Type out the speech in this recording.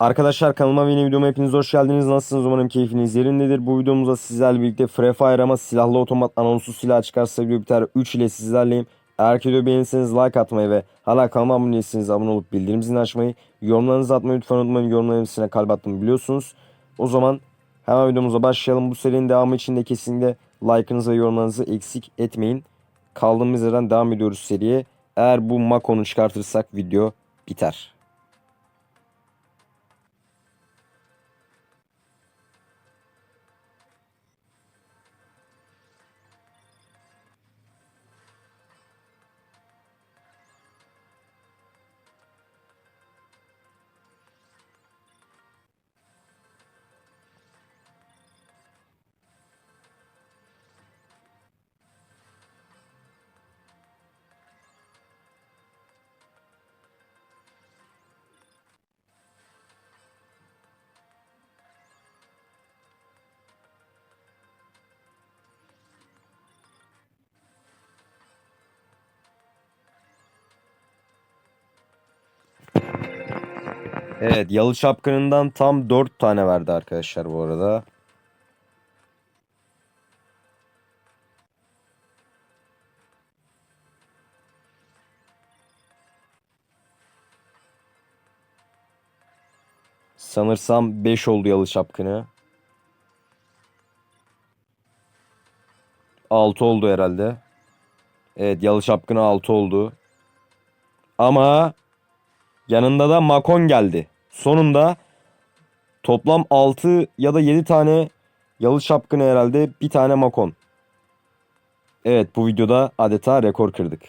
Arkadaşlar kanalıma yeni videoma hepiniz hoş geldiniz. Nasılsınız? Umarım keyfiniz yerindedir. Bu videomuzda sizlerle birlikte Free Fire ama silahlı otomat anonsuz silah çıkarsa video biter 3 ile sizlerleyim. Eğer ki videoyu beğenirseniz like atmayı ve hala kanalıma abone değilseniz abone olup bildirim zilini açmayı, yorumlarınızı atmayı lütfen unutmayın. Yorumların hepsine kalp attım biliyorsunuz. O zaman hemen videomuza başlayalım. Bu serinin devamı için de kesinlikle like'ınızı ve yorumlarınızı eksik etmeyin. Kaldığımız yerden devam ediyoruz seriye. Eğer bu Mako'nu çıkartırsak video biter. Evet Yalı Çapkını'ndan tam 4 tane verdi arkadaşlar bu arada. Sanırsam 5 oldu Yalı Çapkını. 6 oldu herhalde. Evet Yalı Çapkını 6 oldu. Ama Yanında da Makon geldi. Sonunda toplam 6 ya da 7 tane yalı şapkını herhalde bir tane Makon. Evet bu videoda adeta rekor kırdık.